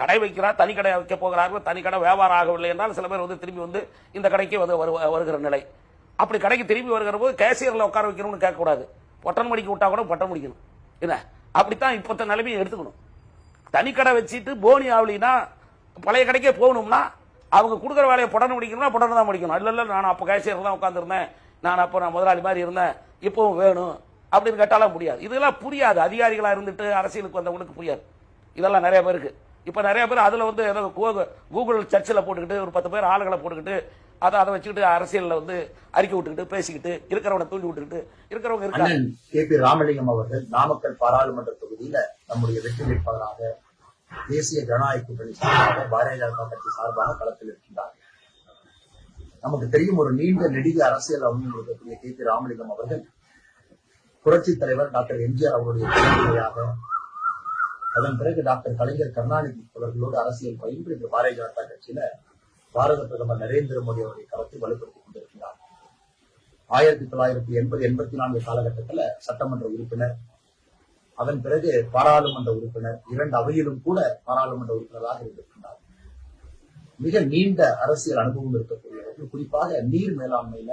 கடை வைக்கிறார் தனி கடை வைக்க போகிறார்கள் தனி கடை வியாபாரம் ஆகவில்லை என்றால் சில பேர் வந்து திரும்பி வந்து இந்த கடைக்கு வந்து வரு- வருகிற நிலை. அப்படி கடைக்கு திரும்பி வருகிற போது கேசியரில் உட்கார வைக்கணும்னு கேட்கக்கூடாது. பொட்டன் மணிக்கு விட்டா கூட பொட்டன் முடிக்கணும். என்ன? அப்படித்தான் இப்போத்த நிலைமையை எடுத்துக்கணும். தனி கடை வச்சுட்டு போனி ஆவலினா பழைய கடைக்கே போகணும்னா அவங்க கொடுக்குற வேலையை புடனை முடிக்கணும்னா புடனை தான் முடிக்கணும். இல்லை இல்லை நான் அப்போ கேசியர் தான் உட்காந்துருந்தேன் நான் அப்போ நான் முதலாளி மாதிரி இருந்தேன். இப்பவும் வேணும் அப்படின்னு கேட்டாலாம் முடியாது. இதெல்லாம் புரியாது. அதிகாரிகளாக இருந்துட்டு அரசியலுக்கு வந்தவங்களுக்கு புரியாது. இதெல்லாம் நிறைய பேருக்கு. இப்போ நிறைய பேர் அதில் வந்து ஏதோ கூகுள் சர்ச்சில் போட்டுக்கிட்டு ஒரு பத்து பேர் ஆளுகளை போட்டுக்கிட்டு அதை அதை வச்சுக்கிட்டு அரசியலில் வந்து அறிக்கை விட்டுக்கிட்டு பேசிக்கிட்டு இருக்கிறவனை தூண்டி விட்டுக்கிட்டு இருக்கிறவங்க இருக்காங்க கே. பி. ராமலிங்கம் அவர்கள் நாமக்கல் பாராளுமன்ற தொகுதியில நம்முடைய வெற்றி வேட்பாளராக தேசிய ஜனநாயக கூட்டணி சார்பாக பாரதிய ஜனதா கட்சி சார்பாக களத்தில் இருக்கின்றார். நமக்கு தெரியும் ஒரு நீண்ட நெடிய அரசியல் அனுபவம் இருக்கக்கூடிய கே. பி. ராமலிங்கம் அவர்கள் புரட்சி தலைவர் டாக்டர் எம்ஜிஆர் அவருடைய அதன் பிறகு டாக்டர் கலைஞர் கருணாநிதி அவர்களோடு அரசியல் பயின்று இந்த பாரதிய ஜனதா கட்சியில பாரத பிரதமர் நரேந்திர மோடி அவருடைய கருத்தை வலுப்படுத்திக் கொண்டிருக்கிறார் ஆயிரத்தி தொள்ளாயிரத்தி எண்பது எண்பத்தி நான்கு காலகட்டத்தில் சட்டமன்ற உறுப்பினர் அதன் பிறகு பாராளுமன்ற உறுப்பினர் இரண்டு அவையிலும் கூட பாராளுமன்ற உறுப்பினராக இருந்திருக்கிறார் மிக நீண்ட அரசியல் அனுபவம் இருக்கக்கூடியவர்கள் குறிப்பாக நீர் மேலாண்மையில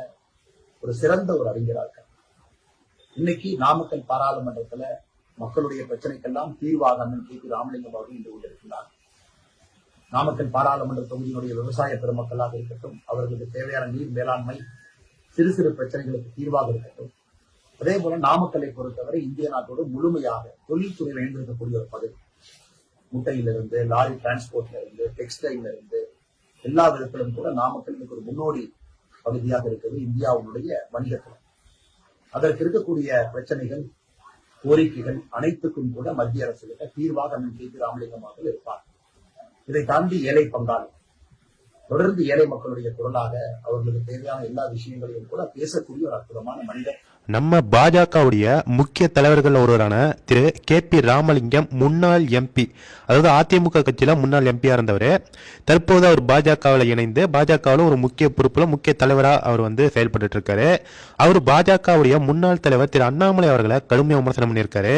ஒரு சிறந்த ஒரு அறிஞராக இருக்கார். இன்னைக்கு நாமக்கல் பாராளுமன்றத்துல மக்களுடைய பிரச்சனைக்கெல்லாம் தீர்வாக அண்ணன் கே பி ராமலிங்கம் அவர்கள் நின்று கொண்டிருக்கிறார். நாமக்கல் பாராளுமன்ற தொகுதியினுடைய விவசாய பெருமக்களாக இருக்கட்டும் அவர்களுக்கு தேவையான நீர் மேலாண்மை சிறு சிறு பிரச்சனைகளுக்கு தீர்வாக இருக்கட்டும். அதே போல நாமக்கலை பொறுத்தவரை இந்திய நாட்டோடு முழுமையாக தொழில்துறையில் இணைந்திருக்கக்கூடிய ஒரு பகுதி. முட்டையிலிருந்து லாரி டிரான்ஸ்போர்ட்ல இருந்து டெக்ஸ்டைல்ல இருந்து எல்லா விதத்திலும் கூட நாமக்கல் ஒரு முன்னோடி பகுதியாக இருக்கிறது இந்தியாவுடைய வணிகத்துறை. அதற்கு இருக்கக்கூடிய பிரச்சனைகள் கோரிக்கைகள் அனைத்துக்கும் கூட மத்திய அரசு கிட்ட தீர்வாக அண்ணன் கே பி ராமலிங்கம் அவர்கள் இருப்பார். இதை தாண்டி ஏழை பங்காளி தொடர்ந்து ஏழை மக்களுடைய குரலாக அவர்களுக்கு தேவையான எல்லா விஷயங்களையும் கூட பேசக்கூடிய ஒரு அற்புதமான மனிதர் நம்ம பாஜகவுடைய முக்கிய தலைவர்கள் ஒருவரான திரு கே பி ராமலிங்கம் முன்னாள் எம்பி அதாவது அதிமுக கட்சியில் முன்னாள் எம்பியாக இருந்தவர். தற்போது அவர் பாஜகவில் இணைந்து பாஜகவில் ஒரு முக்கிய பொறுப்பில் முக்கிய தலைவராக அவர் வந்து செயல்பட்டு இருக்காரு. அவர் பாஜகவுடைய முன்னாள் தலைவர் திரு அண்ணாமலை அவர்களை கடுமையாக விமர்சனம் பண்ணியிருக்காரு.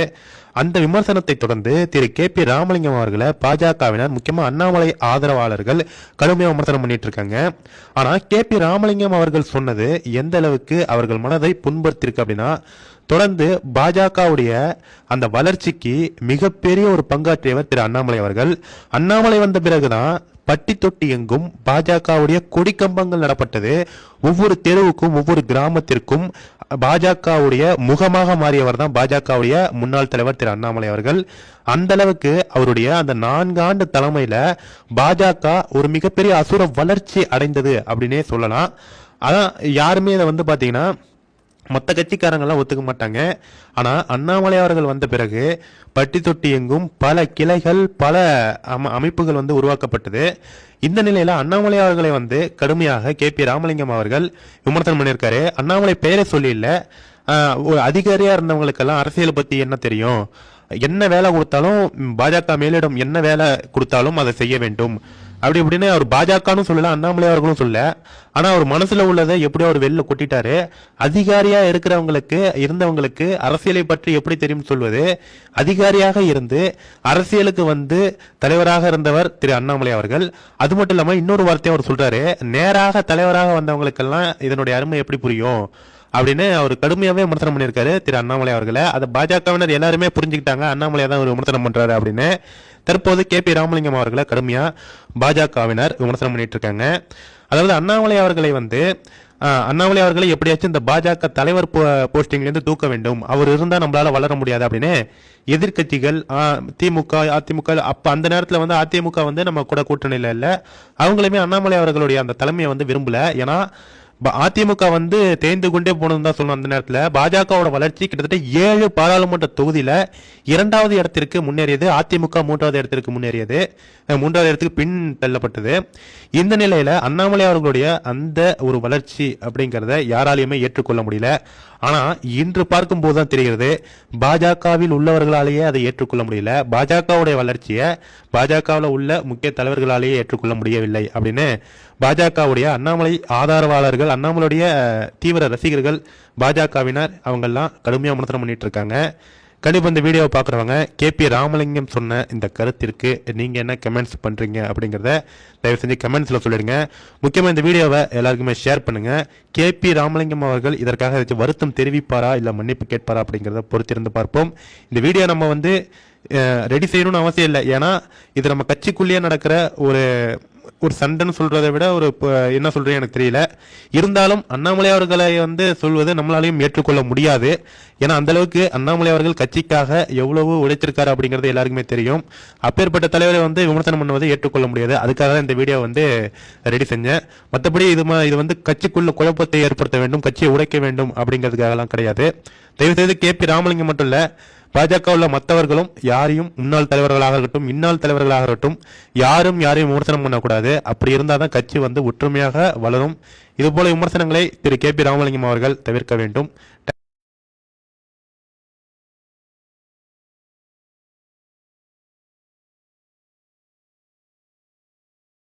அந்த விமர்சனத்தை தொடர்ந்து திரு கே பி ராமலிங்கம் அவர்களை பாஜகவினர் முக்கியமாக அண்ணாமலை ஆதரவாளர்கள் கடுமையாக விமர்சனம் பண்ணிட்டு இருக்காங்க ஆனால் கே பி ராமலிங்கம் அவர்கள் சொன்னது எந்த அளவுக்கு அவர்கள் மனதை புண்படுத்தியிருக்கு அப்படின்னா தொடர்ந்து பாஜகவுடைய அந்த வளர்ச்சிக்கு மிகப்பெரிய ஒரு பங்காற்றியவர் திரு அண்ணாமலை அவர்கள். அண்ணாமலை வந்த பிறகுதான் பட்டி தொட்டி எங்கும் பாஜகவுடைய கொடிக்கம்பங்கள் நடப்பட்டது. ஒவ்வொரு தெருவுக்கும் ஒவ்வொரு கிராமத்திற்கும் பாஜகவுடைய முகமாக மாறியவர் தான் பாஜகவுடைய முன்னாள் தலைவர் திரு அண்ணாமலை அவர்கள். அந்த அளவுக்கு அவருடைய அந்த நான்காண்டு தலைமையில பாஜக ஒரு மிகப்பெரிய அசுர வளர்ச்சி அடைந்தது அப்படின்னே சொல்லலாம். அதான் யாருமே இதை வந்து பாத்தீங்கன்னா மற்ற கட்சிக்காரங்கெல்லாம் ஒத்துக்க மாட்டாங்க. ஆனால் அண்ணாமலை அவர்கள் வந்த பிறகு பட்டி தொட்டி எங்கும் பல கிளைகள் பல அம- அமைப்புகள் வந்து உருவாக்கப்பட்டது. இந்த நிலையில் அண்ணாமலை அவர்களை வந்து கடுமையாக கே பி ராமலிங்கம் அவர்கள் விமர்சனம் பண்ணியிருக்காரு. அண்ணாமலை பெயரை சொல்லி ஒரு அதிகாரியாக இருந்தவங்களுக்கெல்லாம் அரசியலை பற்றி என்ன தெரியும்? என்ன வேலை கொடுத்தாலும் பாஜக மேலிடம் என்ன வேலை கொடுத்தாலும் அதை செய்ய வேண்டும். அப்படி இப்படின்னு அவர் பாஜகன்னு சொல்லல அண்ணாமலை அவர்களும் சொல்லல. ஆனா அவர் மனசுல உள்ளதை எப்படியோ அவர் வெளில கொட்டிட்டாரு. அதிகாரியா இருக்கிறவங்களுக்கு இருந்தவங்களுக்கு அரசியலை பற்றி எப்படி தெரியும் சொல்வது? அதிகாரியாக இருந்து அரசியலுக்கு வந்து தலைவராக இருந்தவர் திரு அண்ணாமலை அவர்கள். அது மட்டும் இல்லாம இன்னொரு வார்த்தையும் அவர் சொல்றாரு நேராக தலைவராக வந்தவங்களுக்கெல்லாம் இதனுடைய அருமை எப்படி புரியும்? அப்படின்னு அவர் கடுமையாகவே விமர்சனம் பண்ணியிருக்காரு திரு அண்ணாமலை அவர்களை. அதை பாஜகவினர் எல்லாருமே புரிஞ்சுக்கிட்டாங்க. அண்ணாமலையா தான் அவர் விமர்சனம் பண்ணுறாரு அப்படின்னு. தற்போது கே பி ராமலிங்கம் அவர்களை கடுமையாக பாஜகவினர் விமர்சனம் பண்ணிட்டு இருக்காங்க. அதாவது அண்ணாமலை அவர்களை வந்து அண்ணாமலை அவர்களை எப்படியாச்சும் இந்த பாஜக தலைவர் போஸ்டிங்லேருந்து தூக்க வேண்டும். அவர் இருந்தால் நம்மளால வளர முடியாது அப்படின்னு எதிர்க்கட்சிகள் திமுக அதிமுக அப்போ அந்த நேரத்தில் வந்து அதிமுக வந்து நம்ம கூட கூட்டணியில் இல்லை. அவங்களுமே அண்ணாமலை அவர்களுடைய அந்த தலைமையை வந்து விரும்பல. ஏன்னா அதிமுக வந்து தேய்ந்து கொண்டே போனதுன்னு தான் சொல்லணும் அந்த நேரத்தில். பாஜகவோட வளர்ச்சி கிட்டத்தட்ட ஏழு பாராளுமன்ற தொகுதியில் இரண்டாவது இடத்திற்கு முன்னேறியது அதிமுக மூன்றாவது இடத்திற்கு முன்னேறியது மூன்றாவது இடத்துக்கு பின் தள்ளப்பட்டது. இந்த நிலையில் அண்ணாமலை அவர்களுடைய அந்த ஒரு வளர்ச்சி அப்படிங்கிறத யாராலையுமே ஏற்றுக்கொள்ள முடியல. ஆனால் இன்று பார்க்கும்போது தான் தெரிகிறது பாஜகவில் உள்ளவர்களாலேயே அதை ஏற்றுக்கொள்ள முடியல. பாஜகவுடைய வளர்ச்சியை பாஜகவில் உள்ள முக்கிய தலைவர்களாலேயே ஏற்றுக்கொள்ள முடியவில்லை அப்படின்னு பாஜகவுடைய அண்ணாமலை ஆதரவாளர்கள் அண்ணாமலையுடைய தீவிர ரசிகர்கள் பாஜகவினர் அவங்கெல்லாம் கடுமையாக விமர்சனம் பண்ணிட்டு இருக்காங்க. கண்டிப்பாக இந்த வீடியோவை பார்க்குறவங்க கேபி ராமலிங்கம் சொன்ன இந்த கருத்திற்கு நீங்கள் என்ன கமெண்ட்ஸ் பண்ணுறீங்க அப்படிங்கிறத தயவு செஞ்சு கமெண்ட்ஸில் சொல்லிடுங்க. முக்கியமாக இந்த வீடியோவை எல்லாருக்குமே ஷேர் பண்ணுங்கள் கேபி ராமலிங்கம் அவர்கள் இதற்காக ஏதாச்சும் வருத்தம் தெரிவிப்பாரா இல்லை மன்னிப்பு கேட்பாரா அப்படிங்கிறத பொறுத்திருந்து பார்ப்போம். இந்த வீடியோ நம்ம வந்து ரெடி செய்யணும்னு அவசியம் இல்லை. ஏன்னா இது நம்ம கட்சிக்குள்ளேயே நடக்கிற ஒரு ஒரு சண்டைன்னு சொல்றதை விட ஒரு என்ன சொல்றேன் எனக்கு தெரியல. இருந்தாலும் அண்ணாமலை அவர்களை வந்து சொல்வது நம்மளாலையும் ஏற்றுக்கொள்ள முடியாது. ஏன்னா அந்த அளவுக்கு அண்ணாமலை அவர்கள் கட்சிக்காக எவ்வளவு உழைச்சிருக்காரு அப்படிங்கிறது எல்லாருக்குமே தெரியும். அப்பேற்பட்ட தலைவரை வந்து விமர்சனம் பண்ணுவதை ஏற்றுக்கொள்ள முடியாது. அதுக்காக தான் இந்த வீடியோ வந்து ரெடி செஞ்சேன். மற்றபடி இது இது வந்து கட்சிக்குள்ள குழப்பத்தை ஏற்படுத்த வேண்டும் கட்சியை உடைக்க வேண்டும் அப்படிங்கிறதுக்காகலாம் கிடையாது. தயவு செய்து கே பி ராமலிங்கம் மட்டும் இல்லை பாஜக உள்ள மற்றவர்களும் யாரையும் முன்னாள் தலைவர்களாக இருக்கட்டும் இன்னாள் தலைவர்களாக இருக்கட்டும் யாரும் யாரையும் விமர்சனம் பண்ணக்கூடாது. அப்படி இருந்தால் தான் கட்சி வந்து ஒற்றுமையாக வளரும். இதுபோல விமர்சனங்களை திரு கே பி ராமலிங்கம் அவர்கள் தவிர்க்க வேண்டும்.